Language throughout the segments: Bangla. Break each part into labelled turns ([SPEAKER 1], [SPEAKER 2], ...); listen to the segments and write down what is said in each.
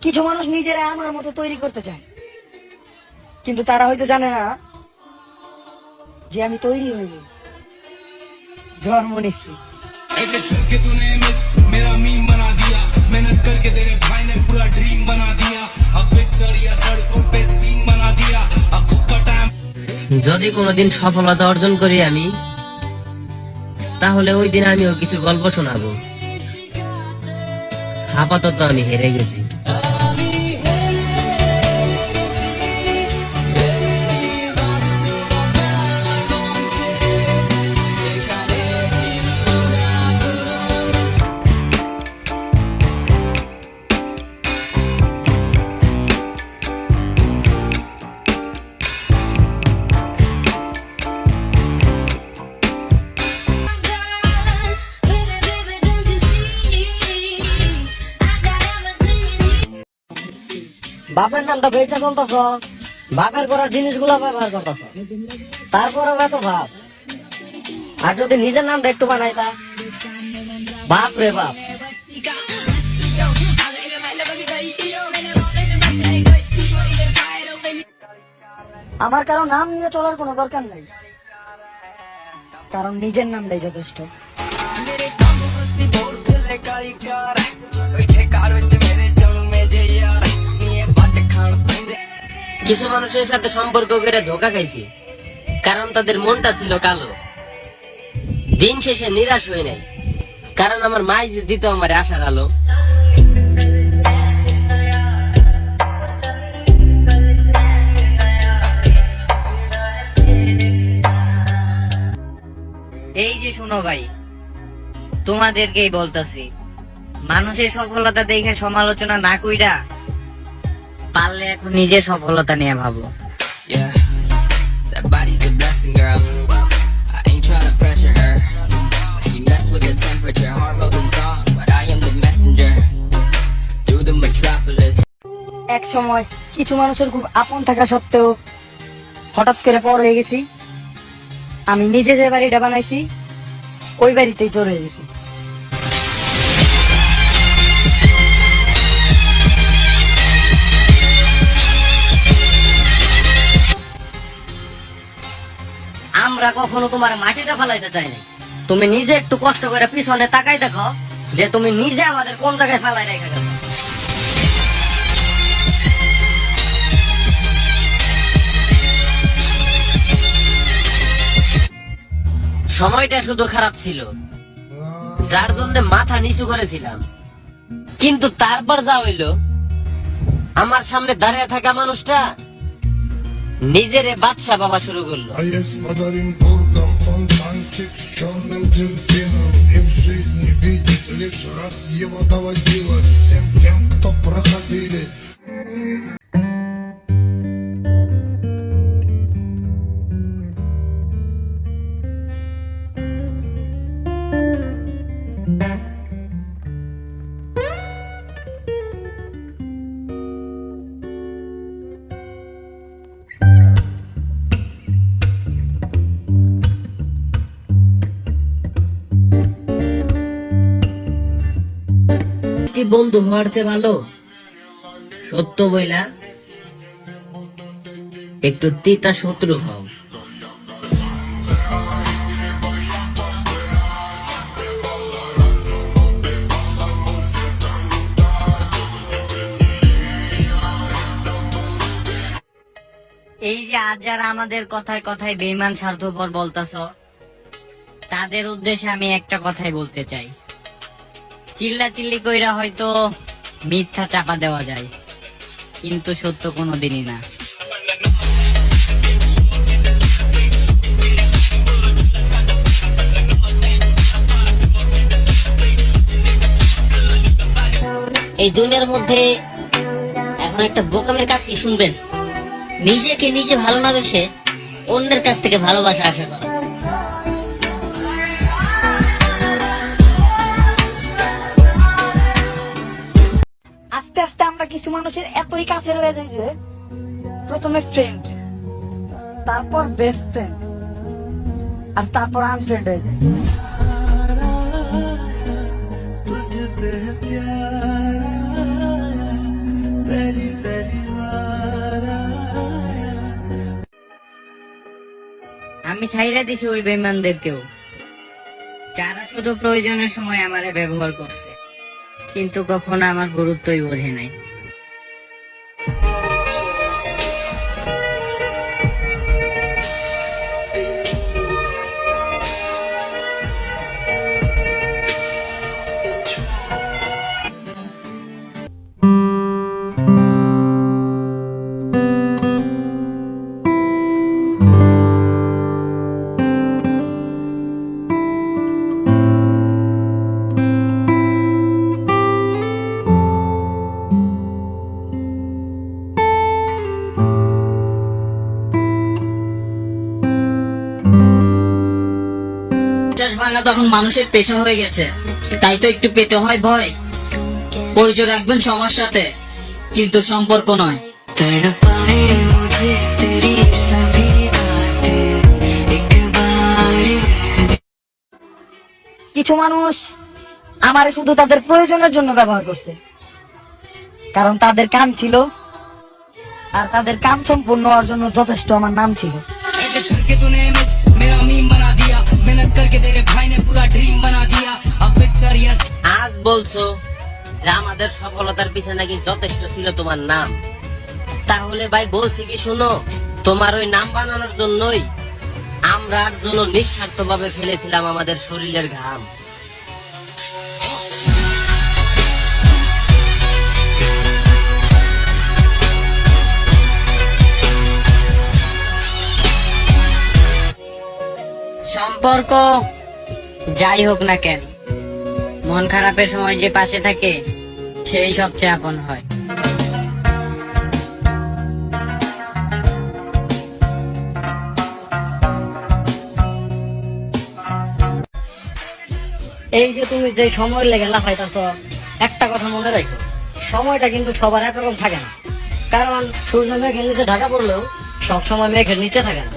[SPEAKER 1] কিছু মানুষ নিজেরা আমার মতো তৈরি করতে চায়। কিন্তু তারা হয়তো জানে না যে আমি তৈরি হইনি। জন্ম নিচ্ছি।
[SPEAKER 2] যদি কোনোদিন সফলতা অর্জন করি আমি তাহলে ওই দিন আমিও কিছু গল্প শোনাবো। আপাতত আমি হেরে গেছি।
[SPEAKER 1] বাপের নামটা বেচা চলতেছ, বাপের করা জিনিসগুলো ব্যবহার করতেছ। তারপরে এত ভাব। আর যদি নিজের নামটা একটু বানাইতা? বাপ রে বাপ। আমার কারও নাম নিয়ে চলার কোনো দরকার নেই। কারণ নিজের নামটাই যথেষ্ট।
[SPEAKER 2] কিছু মানুষের সাথে সম্পর্ক করে ধোকা খাইছি, কারণ তাদের মনটা ছিল কালো। দিন শেষে নিরাশ হয়ে নাই, কারণ আমার মাই দিত আমার আশার আলো।
[SPEAKER 3] এই যে শোনো ভাই, তোমাদেরকেই বলতেছি, মানুষের সফলতা দেখে সমালোচনা না কইরা পারলে এখন নিজের সফলতা নিয়ে ভাবো।
[SPEAKER 1] এক সময় কিছু মানুষের খুব আপন থাকা সত্ত্বেও হঠাৎ করে পর হয়ে গেছি। আমি নিজে যে বাড়িটা বানাইছি ওই বাড়িতেই চড়ে গেছি। আমরা কখনো তোমার মাটিটা ফেলাইতে চাই নাই। তুমি নিজে একটু কষ্ট করে পিছনে তাকাই দেখো যে তুমি নিজে আমাদের কোন জায়গায় ফেলাই রেখে গেছো।
[SPEAKER 2] সময়টা শুধু খারাপ ছিল। যার জন্য মাথা নিচু করেছিলাম। কিন্তু তারপর যা হইল, আমার সামনে দাঁড়িয়ে থাকা মানুষটা নিজেরে বাদশা বাবা শুরু করলো
[SPEAKER 4] A jest motorem burdą, fontanczyk z czarnym delfinem I w жизни видит лишь раз его доводилось Всем тем, кто проходили
[SPEAKER 2] বন্ধু হওয়ার চেয়ে ভালো। সত্য বইলা, একটু তিতা শত্রু হও।
[SPEAKER 3] এই যে আজ যারা আমাদের কথায় কথায় বেইমান স্বার্থপর বলতাছ, তাদের উদ্দেশ্যে আমি একটা কথাই বলতে চাই। চিল্লা চিল্লি কইরা হয়তো মিথ্যা চাপা দেওয়া যায়। কিন্তু সত্য কোনোদিনই না।
[SPEAKER 2] এই দুনিয়ার মধ্যে এখন একটা বোকামের কাজ কি শুনবেন? নিজেকে নিজে ভালো না বেসে অন্যের কাছ থেকে ভালোবাসা আশা করা
[SPEAKER 1] মানুষের এতই কাছে হয়ে যায় যে প্রথমে ফ্রেন্ড তারপর বেস্ট ফ্রেন্ড আর তারপর আনফ্রেন্ড হয়ে যায়।
[SPEAKER 3] আমি ছাইরা দিছি ওই বেমানদেরকেও যারা শুধু প্রয়োজনের সময় আমারে ব্যবহার করছে, কিন্তু কখনো আমার গুরুত্বই বোঝে নাই।
[SPEAKER 5] তখন মানুষের পেশা হয়ে গেছে। তাই তো একটু পেতে হয় ভয়। পরিচয় রাখবেন সবার সাথে, কিন্তু সম্পর্ক নয়।
[SPEAKER 1] কিছু মানুষ আমারে শুধু তাদের প্রয়োজনের জন্য ব্যবহার করছে। কারণ তাদের কাম ছিল, আর তাদের কাম সম্পূর্ণ হওয়ার জন্য যথেষ্ট আমার নাম ছিল।
[SPEAKER 6] मेहनत करके तेरे भाई ने पूरा ड्रीम बना दिया अब पिक्चर ये
[SPEAKER 2] আজ বলছো যে আমাদের সফলতার পিছনে নাকি যথেষ্ট ছিল তোমার নাম তাহলে ভাই বলছি কি শোনো তোমার ওই নাম বানানোর জন্যই আমরা আর জন্য নিঃস্বার্থ ভাবে ফেলেছিলাম আমাদের শরীরের ঘাম
[SPEAKER 3] সম্পর্ক যাই হোক না কেন, মন খারাপের সময় যে পাশে থাকে, সেই সবচেয়ে আপন হয়।
[SPEAKER 7] এই যে তুমি যে সময় লেগে লাফাইতেছ, একটা কথা মনে রাখো, সময়টা কিন্তু সবার একরকম থাকে না। কারণ সূর্য মেঘের নিচে ঢাকা পড়লেও সব সময় মেঘের নিচে থাকে না।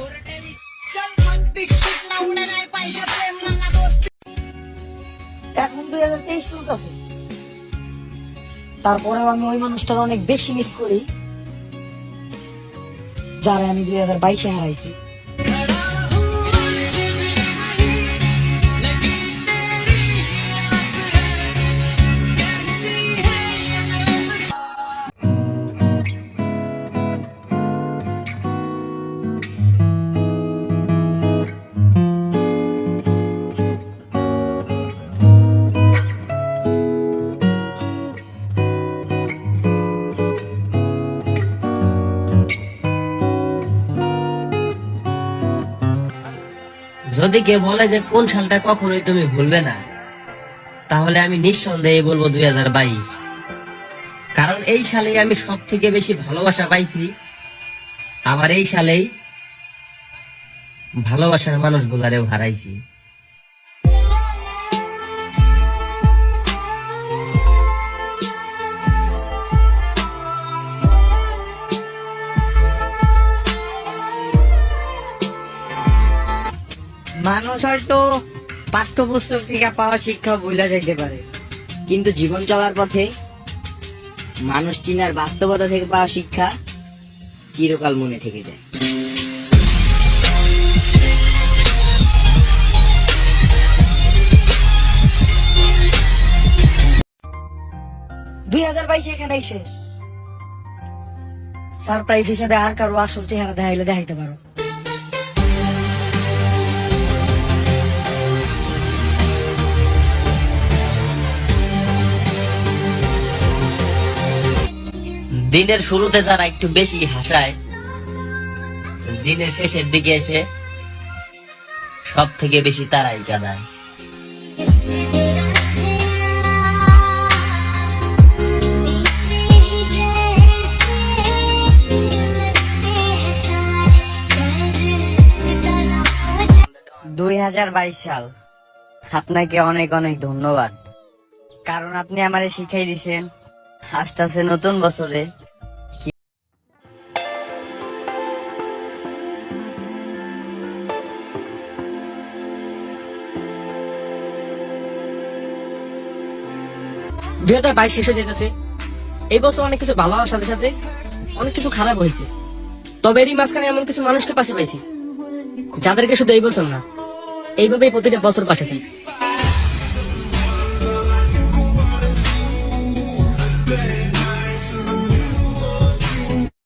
[SPEAKER 1] দুই হাজার তেইশ তারপরেও আমি ওই মানুষটার অনেক বেশি মিস করি, যারা আমি দুই হাজার বাইশে হারাইছি।
[SPEAKER 2] যদি কেউ বলে যে কোন সালটা কখনোই তুমি ভুলবে না, তাহলে আমি নিঃসন্দেহে বলব দুই হাজার বাইশ। কারণ এই সালেই আমি সব থেকে বেশি ভালোবাসা পাইছি, আবার এই সালেই ভালোবাসার মানুষগুলারেও হারাইছি।
[SPEAKER 3] মানুষ হয়তো পাঠ্যপুস্তক থেকে পাওয়া শিক্ষা ভুলে যাইতে পারে। কিন্তু জীবন চলার পথে মানুষ চিনার বাস্তবতা থেকে পাওয়া শিক্ষা চিরকাল মনে থেকে যায়।
[SPEAKER 1] দুই হাজার বাইশে এখানেই শেষ। সারপ্রাইজ হিসেবে আর কারও আসল চেহারা দেখাইলে দেখাইতে পারো।
[SPEAKER 2] দিনের শুরুতে যারা একটু বেশি হাসায়, দিনের শেষের দিকে এসে সব থেকে বেশি তারাই কাঁদায়।
[SPEAKER 3] দুই হাজার বাইশ সাল। আপনাকে অনেক অনেক ধন্যবাদ। কারণ আপনি আমারে শিখাই দিছেন। আস্তে আস্তে নতুন বছরে।
[SPEAKER 7] দুই হাজার বাইশ শেষ হয়ে যেতেছে। এই বছর অনেক কিছু ভালো হওয়ার সাথে সাথে অনেক কিছু খারাপ হয়েছে। তবে এরই মাঝখানে এমন কিছু মানুষকে পাশে পাইছি।
[SPEAKER 8] যাদেরকে শুধু এই বছর না, এইভাবেই প্রতিটা বছর পাশে থাকি।